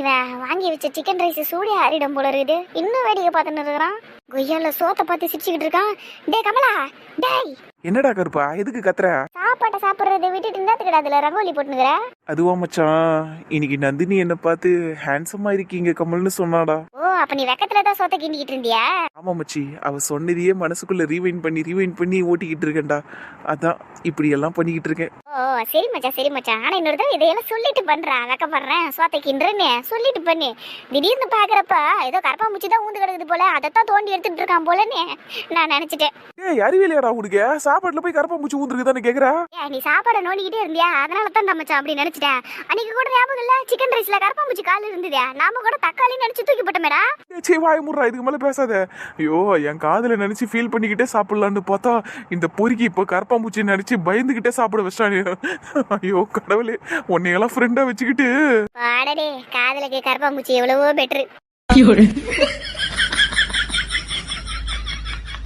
இவன் வாங்கி வச்ச சிக்கன் ரைஸ் சூடி ஆறிடும் போல இருக்குது. இன்னும் வேடிக்கை பார்த்துன்னு இருக்கிறான். கொய்யால சோத்தை பார்த்து சிரிச்சுக்கிட்டு இருக்கான். டேய் கமலா டேய். என்னடா கருப்பா எதுக்கு கத்துற? சாப்பாட்டை சாப்பிட்றதை விட்டுட்டு என்னத்துக்கிட்ட அதுல ரங்கோலி போட்டுனுக்குற அதுவா மச்சான் இன்னைக்கு நந்தினி என்ன பார்த்து ஹேண்ட்ஸமா இருக்கீங்க கமல்னு சொன்னாடா. ஓ அப்ப நீ வெக்கத்துல தான் சோத்தை கிண்டிக்கிட்டு இருந்தியா? ஆமா மச்சி அவ சொன்னதையே மனசுக்குள்ள ரீவைண்ட் பண்ணி ரீவைண்ட் பண்ணி ஓட்டிக்கிட்டு இருக்கேன்டா. அதான் இப்படி எல்லாம் பண்ணிக்கிட்டு இருக்கேன். ஓ சரி மச்சான் சரி மச்சான் ஆனா இன்னொரு தடவை இதையெல்லாம் சொல்லிட்டு பண்றான். வெக்கப்படுறேன் சோத்தை சொல்லிட்டு பண்ணு. திடீர்னு பாக்குறப்ப ஏதோ கரப்பாம்பூச்சி தான் ஊந்து கிடக்குது போல. அதைத்தான் தோண்டி எடுத்துட்டு இருக்கான் போலன்னு நான் நினைச்சிட்டேன். ஏய் அறிவியலையாடா உனக்கு? சாப்பாட்டுல போய் கரப்பாம்பூச்சி ஊந்துருக்குதானே கேக்குறா? ஏ நீ சாப்பாடை நோண்டிக்கிட்டே இருந்தியா? அதனால தான் மச்சான் அப்படி நினைச்சிட்டேன் அன்னைக்கு கூட ஞாபகம் இல்ல? சிக்கன் ரைஸ்ல கரப்பாம்பூச்சி கால் இருந்ததே. நாம கூட தக்காளி நினைச்சு தூக்கி போட்டோமேடா. ஏய், சீ வாய முடுறா. இதுக்கு மேல பேசாத. ஐயோ என் காதுல நினைச்சு ஃபீல் பண்ணிக்கிட்டே சாப்பிடலான்னு பார்த்தா இந்த பொறுக்கி இப்போ கரப்பாம்பூச்சி நினைச்சு பயந்துகிட்டே சாப்பிட வச்சிட்டானே. ஐயோ கடவுளே உன்னையெல்லாம் ஃப்ரெண்டா வச்சுக்கிட்டு. பாடடே காதலுக்கு கரப்பாம்பூச்சி எவ்வளவோ பெட்ரு